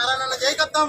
నారాయణ జయకత్తం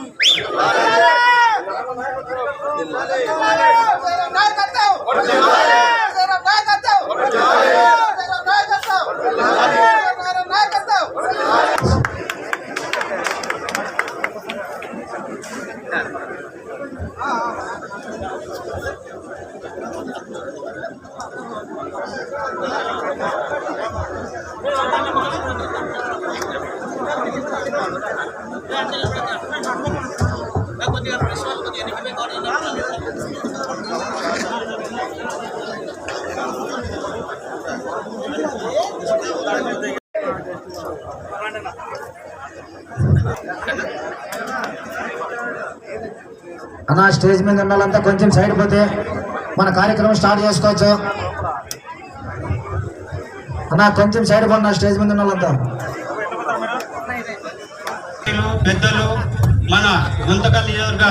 అన్న స్టేజ్ మీద ఉన్న వాళ్ళంతా కొంచెం సైడ్ పోతే మన కార్యక్రమం స్టార్ట్ చేసుకోవచ్చు. అన్న కొంచెం సైడ్ పోన్న స్టేజ్ మీద ఉన్న వాళ్ళంతా పెద్దలు మన గుంతకల్ నియోజక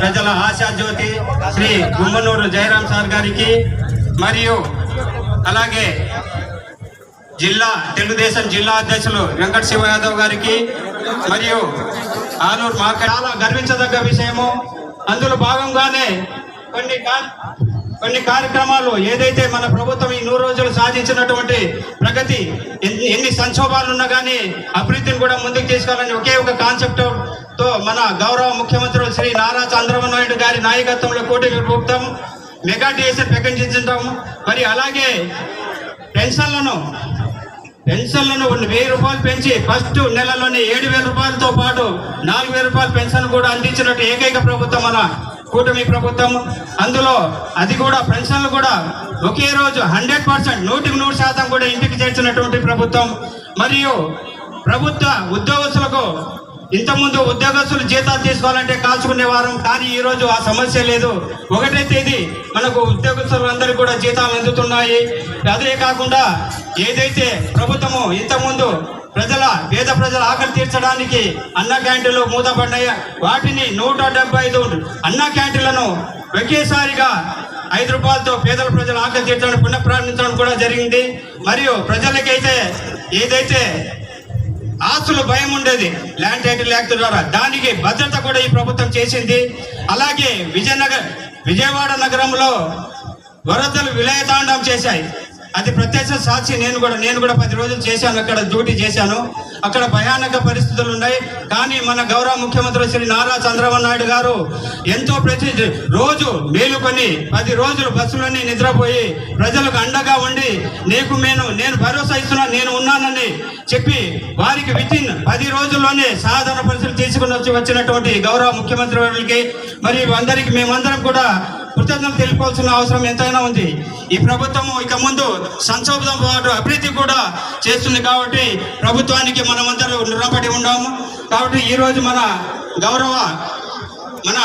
ప్రజల ఆశాజ్యోతి శ్రీ గుమ్మనూరు జయరాం సార్ గారికి మరియు అలాగే జిల్లా తెలుగుదేశం జిల్లా అధ్యక్షులు వెంకట శివ యాదవ్ గారికి మరియు ఆలూరు మాకు చాలా గర్వించదగ్గ విషయము. అందులో భాగంగానే కొన్ని కొన్ని కార్యక్రమాలు ఏదైతే మన ప్రభుత్వం ఈ నూరు రోజులు సాధించినటువంటి ప్రగతి ఎన్ని ఎన్ని సంక్షోభాలు ఉన్నా కానీ అభివృద్ధిని కూడా ముందుకు తీసుకోవాలని ఒకే ఒక కాన్సెప్ట్తో మన గౌరవ ముఖ్యమంత్రులు శ్రీ నారా చంద్రబాబు నాయుడు గారి నాయకత్వంలో కూటమి ప్రభుత్వం మెగా డిఎస్ఎల్ ప్రకటించడం మరి అలాగే పెన్షన్లను పెన్షన్లను వెయ్యి రూపాయలు పెంచి ఫస్ట్ నెలలోనే ఏడు వేల రూపాయలతో పాటు నాలుగు వేల రూపాయల పెన్షన్ కూడా అందించినట్టు ఏకైక ప్రభుత్వం మన కూటమి ప్రభుత్వం. అందులో అది కూడా పెన్షన్లు కూడా ఒకే రోజు హండ్రెడ్ పర్సెంట్ నూటికి నూరు శాతం కూడా ఇంటికి చేర్చినటువంటి ప్రభుత్వం. మరియు ప్రభుత్వ ఉద్యోగస్తులకు ఇంతకుముందు ఉద్యోగస్తులు జీతాలు తీసుకోవాలంటే కాల్చుకునేవారు కానీ ఈ రోజు ఆ సమస్య లేదు. ఒకటే తేదీ మనకు ఉద్యోగస్తులందరూ కూడా జీతాలు అందుతున్నాయి. అదే కాకుండా ఏదైతే ప్రభుత్వము ఇంతకుముందు ప్రజల పేద ప్రజల ఆకలి తీర్చడానికి అన్న క్యాంటీన్లు మూతపడ్డాయి వాటిని నూట డెబ్బై ఐదు అన్న క్యాంటీన్లను ఒకేసారిగా ఐదు రూపాయలతో పేదల ప్రజల ఆకలి తీర్చడానికి పునఃప్రారంభించడం కూడా జరిగింది. మరియు ప్రజలకైతే ఏదైతే ఆస్తులు భయం ఉండేది. ల్యాండ్ టైటిల్ యాక్ట్ ద్వారా దానికి భద్రత కూడా ఈ ప్రభుత్వం చేసింది. అలాగే విజయనగర్ విజయవాడ నగరంలో వరదలు విలయతాండం చేశాయి. అది ప్రత్యక్ష సాక్షి. నేను కూడా నేను కూడా పది రోజులు చేశాను. అక్కడ డ్యూటీ చేశాను. అక్కడ భయానక పరిస్థితులు ఉన్నాయి. కానీ మన గౌరవ ముఖ్యమంత్రి శ్రీ నారా చంద్రబాబు నాయుడు గారు ఎంతో ప్రతి రోజు మేలుకొని పది రోజులు బస్సులన్నీ నిద్రపోయి ప్రజలకు అండగా ఉండి నీకు నేను నేను భరోసా ఇస్తున్నా నేను ఉన్నానని చెప్పి వారికి విత్ ఇన్ పది రోజుల్లోనే సాధారణ పరిస్థితులు తీసుకుని వచ్చి వచ్చినటువంటి గౌరవ ముఖ్యమంత్రి వారికి మరియు అందరికి మేమందరం కూడా కృతజ్ఞతలు తెలుపాల్సిన అవసరం ఎంతైనా ఉంది. ఈ ప్రభుత్వము ఇక ముందు సంక్షోభంతో పాటు అభివృద్ధి కూడా చేస్తుంది కాబట్టి ప్రభుత్వానికి మనమందరం రుణపడి ఉన్నాము కాబట్టి ఈరోజు మన గౌరవ మన